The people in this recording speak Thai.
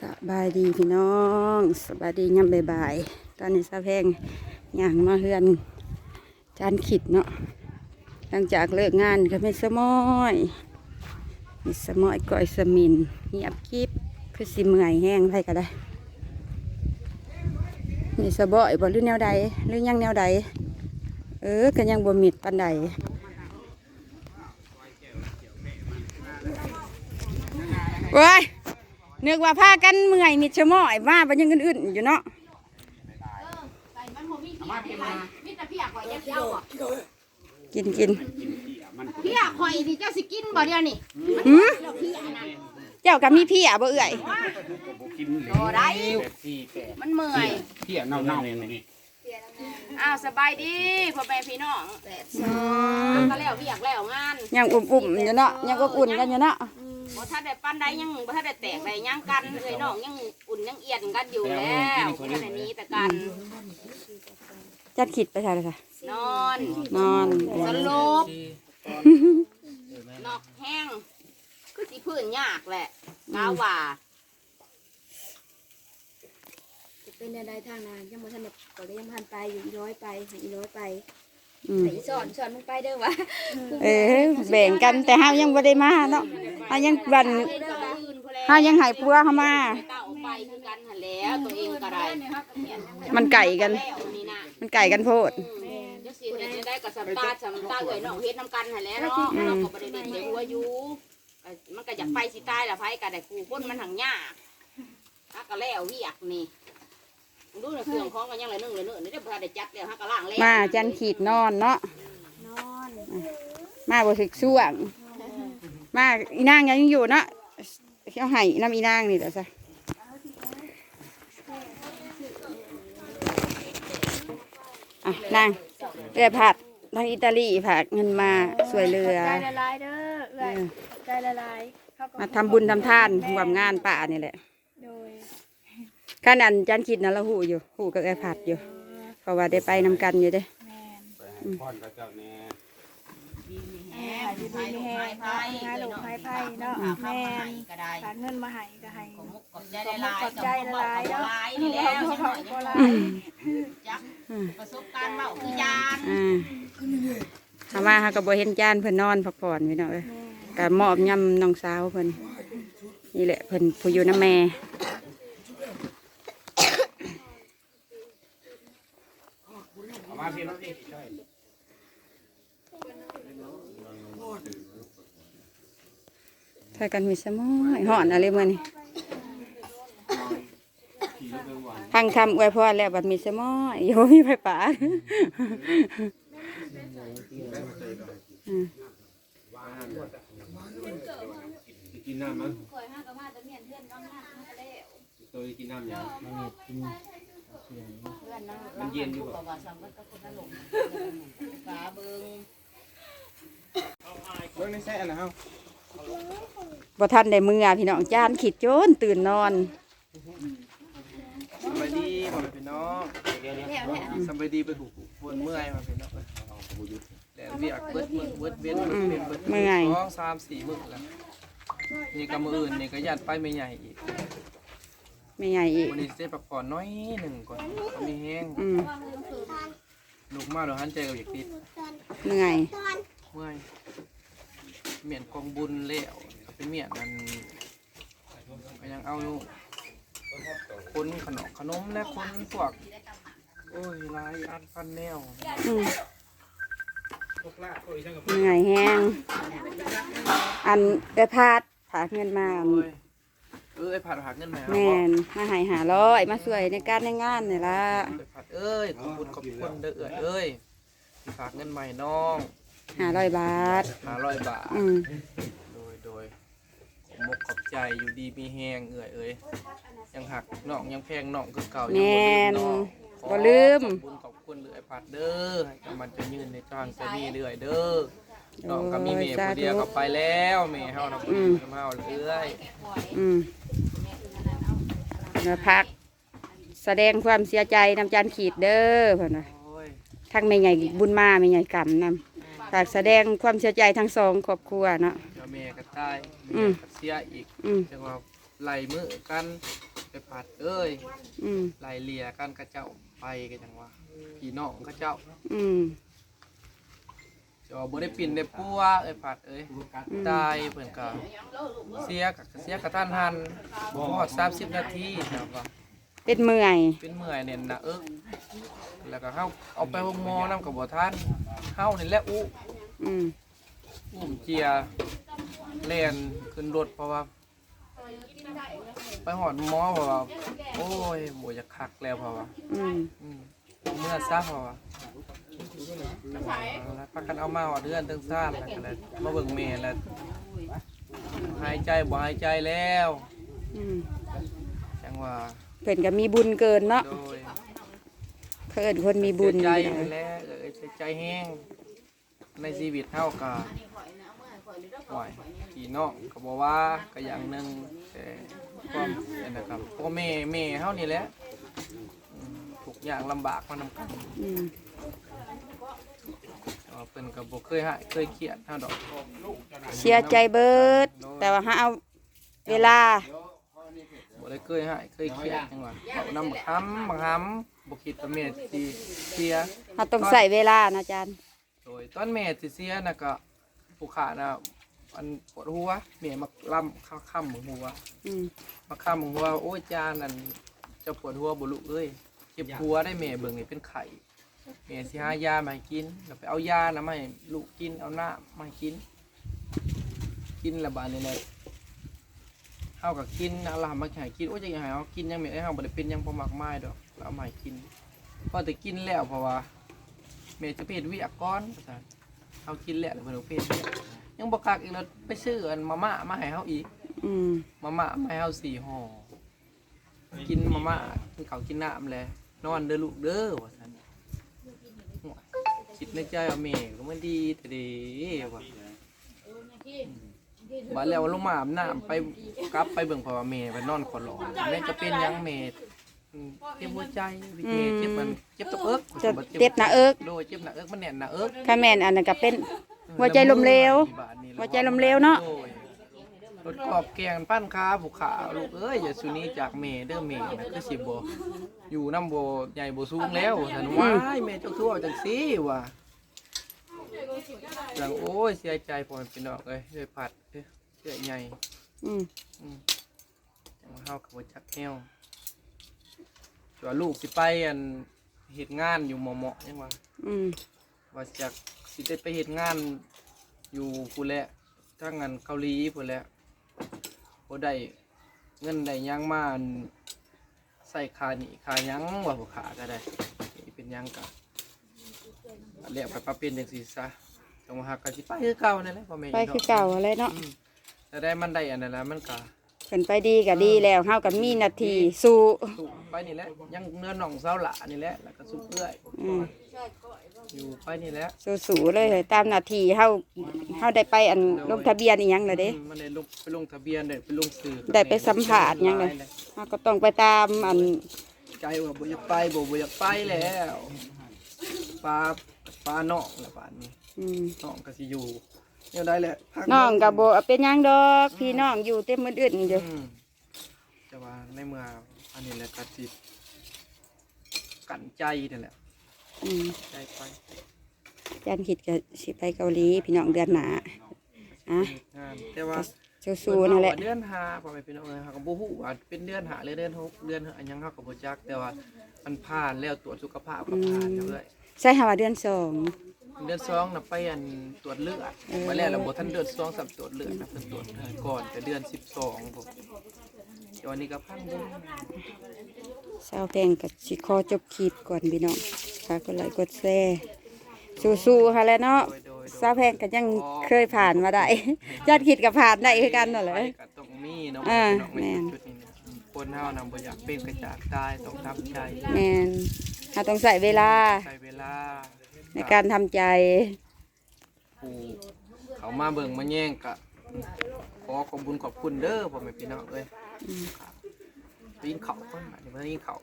สบายดีพี่น้องสบายดียามบ่ายๆตอนนี้ซาแพงย่างมาเฮือนจานขิดเนาะหลังจากเลิกงานก็ไม่สมอยมีสมอยก้อยสมินเงียบกิบคือสิเมื่อยแห้งไปก็ได้มีสะบอยบ่หรือแนวใดหรือยังแนวใดเออก็ยังบ่มิดปานใดเว้ย นึกว่าพากันเมื่อยมิดชะม้อยมาบันยังอื่นๆอยู่เนาะใส่มันบ่มีเพียกเลยมีแต่เพียกข่อยจะเอาบ่กินกินเพียกข่อยนี่เจ้าสิกินบ่เดี๋ยวนี้หืมเพียนะเจ้ากับมีพี่อะบ่เอื่อยบ่ได้มันเมื่อยเที่ยเน่าเน่าๆนี่อ้าวสบายดีพ่อแม่พี่น้องก็แล้วเวียกแล้วงานยังอุ่มๆอยู่เนาะยังอบอุ่นกันอยู่เนาะ บ่ทันได้ปานใดยังบ่ทันได้แตกได้ยังกันเอ้ยน้องยังอุ่นยังเอียดกันอยู่แล้วบ่ทันได้หนี้แต่กันจัดขิดไปใช่เลยค่ะ นอนนอนสลบนอกแห้งคือสิพื้นยากแหละกาว่าจะเป็นอะไรทางนานยังบ่ทันได้ก็เลยยังพันไปอยู่อีร้อยไปให้อีร้อยไป อืมให้อีสอนสอนมึงไปเด้อวะเออแบ่งกันแต่ห้ายังบ่ได้มาเนาะห้ายังบันเฮ็ดกับอื่นพุ่นแหละห้ายังใหายพัวเข้ามา เต้าไปคือกันหันแหล้วตัวเองก็ได้มันไก่กัน แล้วนี่นะมันไก่กันโพดจะสิเฮ็ดจะได้กับสัมตาสัมตาเอ้ยน้องเฮ็ดนํกันหันแหล้วเนาะเราก็บ่ได้เด็ดเด็หัวอยู่เอ้ยมันก็อยากไปสิตายละไผก็ได้กูคนมันหังยากฮักก็แล้วเวียกนี่มึง ดูในเครื่องของกันยังเลยนึ่งเลยเนื้อนี่ได้บ่ทันได้จัดแล้วฮักก็ล้างแล้วมาจันขีดนอนเนาะนอนมาบ่ถึกช่วงมาอีนางยังอยู่เนาะเขาให้น้ำอีนางนี่เดี๋ยวซะอะนางเรือผัดทางอิตาลีผักเงินมาสวยเรือ ใจละลายเด้อเอื้อยใจละลายเขาก็มาทำบุญทำทานร่วมงานป่านี่แหละโดย ขนาดจันคิดนะเราหูอยู่หูกับไอ้ผัดอยู่ เพราะว่าได้ไปนำกันอยู่เด้แม่พอนพระเจ้าแน่แห้งดีดีแห้งไผ่ไผ่เนาะแม่ก็ได้ฝากเงินมาให้ก็ให้ขอบมุกขอบใจหลายๆกับบ่บอกกับบ่หลายนี่แล้วสิหน่อยยังบ่หลาบ่ยจักประสบการณ์เมาคือยานอ่าทำมาเขาก็บ่เห็นจานเพิ่อนนอนพักผ่อนพี่น้องเอ้ยก็มอบยำน้องสาวเพิ่อนนี่แหละเพิ่อนผู้อยู่น้ำแม่ เอามาพี่น้องพี่ใช่ ถ้ากันมีสมอยห่อนอะไรเมื่อนี่ทางคำอวยพรแล้วบัดมีสมอยโยมีไฟป่ากินน้ำมั้งตัวกินน้ำยังมันเย็นอยู่บ่ว่าสามวันก็คนละหลงฝาเบิงเบิ่งในแซ่นะเฮา บ่ทันได้มือพี่น้องจานขีดโจนตื่นนอนสบายดีพ่อแม่พี่น้องสบายดีไปหูปวดเมื่อยมาพี่น้องแล้วเรียกเบิดมือเบิดเว้นเบิดเว้นเบิดเมื่อยสองสามสี่มื้อแล้วนี่ก็มื้ออื่นนี่ก็ยัดไปไม่ใหญ่อีกไม่ใหญ่อีกวันนี้ได้พักผ่อนน้อยหนึ่งก่อนก็มีแห้งอืมลูกมาเดี๋ยวหันใจกับอยากติดเหนื่อยเมื่อยเมียนกองบุญแล้ว เป็นเมียนนั่นก็ยังเอาอยู่คนขนมขนมและคนพวกโอ้ยหลายอันพันแนวอืมเหนื่อยแห้งอันไปพาดผากเงินมา โอ้ยเออไอ้ผัดผักเงินไหมครับแม่นมาใหายหาร้อยมาสวยในการในงานนี่ละไอ้ผัดเอ้ยขอบคุณขอบคุณเด้อเอ้ยเอ้ยที่ฝากเงินใหม่น้องหาร้อยบาท ห้าร้อยบาท อืมโดยโดย ขอบมกขอบใจอยู่ดีมีแหงเอ้ยเอ้ยยังหักน้องยังแพงน้องคือเก่ายัแม่นน้องบ่ลืมขอบคุณขอบคุณเลยไอ้ผัดเด้อให้กำมันจะยืนในจ้างจะมีเรื่อยเด้อน้องก็มีเมย์ผู้เดียวก็ไปแล้วเมย์เฮานะผู้เดียวก็มาเฮาเรื่อยอืมมาพัก แสดงความเสียใจนำจานขีดเด้อเพิ่นว่าโอ้ยทั้งแม่ใหญ่บุญมาแม่ใหญ่กำนำฝากแสดงความเสียใจทั้งสองครอบครัวเนาะ เดี๋ยวเมย์ก็ตายอืเมมย์ก็เสียอีกอืมจังว่าไหลมือกันไปผัดเอ้ยอืมไล่เลี่ยกันกระเจ้าไปกันจังว่าพี่น้องกระเจ้าอืม จะว่าบ่ได้ปิ่นได้ปัวเอ้ยผัดเอ้ยอืม ตายเพิ่นก็เสียกับเสียกระทันหันบ่ฮอด30 นาทีครับว่าเป็นเมื่อย เป็นเมื่อยเนี่ยนะเอิกแล้วก็เฮาเอาไปห้องหมอนํกับบ่ทันเฮานี่แหละอู้อืมอุ้มเจีย แล่นขึ้นรถเพราะว่า ไปหอดหมอเพราะว่าโอ้ยบ่อยากคักแล้วเพราะว่าอืมอืมเมื่อซะเพราะว่าแล้วพักกันเอามาหอดเดือนตึงซ่านแล้วก็เลยมาเบิ่งแม่แล้วหายใจบ่หายใจแล้วอืมจังว่าเพิ่นก็มีบุญเกินเนาะโดยเพิ่นคนมีบุญเสียใจพี่น้องนั่นแหล้วเออเสียใจแห้งในชีวิตเฮาก็ ห่วยพี่น้องก็บอกว่าก็อย่างหนึงแต่ความนั่นนะครับพ่อแม่แม่เฮานี่แหละอืมทุกอย่างลำบากมานำกันอืมแต่ว่าเพิ่นก็บ่เคยหายเคยเครียดเฮาดอกเสียใจเบิด แต่ว่าหาเอาเวลา บ่ได้เคยหายเคยเครียดจังว่าเอานำบักหำบักหำบ่คิดว่าแม่สิเสีย เราต้องใส่เวลานะอาจารย์ โดยตอนแม่สิเสียน่ะก็ ผู้ขาน่ะมันปวดหัวแม่มาล่ำข้าค่ำหัวอืมมาค่ำหัวโอ้ยจานนั่นเจะปวดหัวบ่ลุกเอ้ยเจ็บหัวได้แม่เบิ่งนี่เป็นไข้แม่สิหายามาให้กินแล้วไปเอายานะมาให้ลูกกินเอาน้ำมาให้กิน กินและบาดนี้แหละเฮาก็กินเอาล่ะมาให้กินโอ้ยจะให้เฮากินยังแม่เฮาบ่ได้เป็นหยังบ่มากมายดอกแล้วเอามาให้กินพอแต่กินแล้วเพราะว่าแม่จะไปเฮ็ดเวียกก่อนว่าซั่น เฮากินแล้วแล้วเพิ่นก็ไปเฮ็ดเวียกยังบ่คักอีกแล้วไปซื้ออันมาม่ามาให้เฮาอีกอืมมาม่ามาให้เฮาสี่ห่อกินมาม่ากินข้าวกินน้ำแหละนอนเด้อลูกเด้อว่าซั่นโอ้ยคิดในใจว่าแม่ก็มันดีแต่เดีว่าว่าแล้วลงมาอาบน้ำไปกลับไปเบิ่งเพราะว่าแม่ไปนอนขอหลอนแม่จะเป็นหยังแม่อืม เจ็บหัวใจพี่เจเจ็บมันเจ็บตะเอิกจะเจ็บหน้าเอิกโดยเจ็บหน้าเอิกมันแน่นหน้าเอิกถ้าแม่นอันนั้นก็เป็น หัวใจล้มเหลวหัวใจล้มเหลวเนาะรถกรอบแกงปั้นค้าผูกขาลูกเอ้ยอย่าสุนี้จากเมเด้อเมนะคือสิบ่อยู่น้ำโบใหญ่โบสูงแล้วฉันว้ายเมเจ้าทั่วจังซี่ว่ะจังโอ้ยเสียใจพอมันเป็นดอกเลยเลยผัดเอ้ยเสียใหญ่อืมอืมจังว่าเฮากับบ่จักแนว ตัวาลูกสิไปอันเฮ็ดงานอยู่หมอเหมาะยังว่าอืมว่าจากสิได้ไปเฮ็ดงานอยู่พูนแหละทางงานเกาหลีพูนแหละบ่ได้เงินได้หยังมาอันใส่ค่านี่ค่าหยังว่าบ่ขาก็ได้นี่เป็นหยังก็เรียกไปปรับเปลี่ยนจังซี่ซะจังว่าหักก็สิไปคือเก่านั่นแหละพ่อแม่ไปคือเก่าอะไรเนาะ อืมแต่ได้มันได้อันนั้นแล้วมันก็ เพิ่นไปดีก็ดีแล้วเฮาก็มีหนาทีสู้สู้ไปนี่แหละยังเนื้อหนองเสาหละนี่แหละแล้วก็สู้เอื้อยอืมอยู่ไปนี่แหละสู้ๆเลยตามหนาทีเฮาเฮาได้ไปอันลงทะเบียนอีหยังล่ะเด้ อืมมันได้ลงไปลงทะเบียนได้ไปลงสื่อได้ไปสัมภาษณ์หยังเลย เฮาก็ต้องไปตามอันใจว่าบ่อยากไปบ่บ่อยากไปแล้วปลาปลาน้องละบาดนี้อืมน้องก็สิอยู่ เนี่ยได้แหละพัน้องก็บ่เป็นหยังดอก พี่น้องอยู่เต็มมืออื่นอยู่อืมแต่ว่าในเมื่ออันนี้แหละก็สิกันใจนั่นแหละอืมใจไปอาจารย์คิดก็สิไปเกาหลีพี่น้องเดือนหน้าอะงานแต่ว่าสู้ๆนั่นแหละ เดือนห้าพ่อแม่พี่น้องเอ้ยเฮาก็บ่ฮู้ว่าเป็นเดือนห้าหรือเดือนหกเดือนอันหยังเฮาก็บ่จักแต่ว่ามันผ่านแล้วตรวจสุขภาพก็ผ่านแล้วเลยใช่ค่ะว่าเดือนสอง เดือนสองน่ะไปอันตรวจเลือดมาแล้วเราบ่ทันเดือนสองสับตรวจเลือดนะเพิ่นตรวจให้ก่อนแต่เดือนสิบสองผมเดี๋ยวอันนี้ก็พันเดือนสาวแพงกับสิขอจบคลิปก่อนพี่น้องฝากกดไลค์กดแชร์สู้ๆค่ะแหล้วเนาะโดยโดยโดยสาวแพงก็ยังเคยผ่านมาได้ ยอดคิดก็ผ่านได้คือกันนั่นแหละไปก็ต้องมีเนาะอ่าพี่น้องแม่นชุดนี้เนี่ยคนเฮานำบ่อยากเป็นกระจากตายต้องทำใจแมนเราต้องใส่เวลาใช้เวลา ในการทำใจ ผู้เขามาเบิ่งมาแย่งก็ขอขอบคุญขอบคุณเด้อพ่อแม่พี่น้องเอ้ยไปกินข้าวก่อนบัดนี้มากินข้าว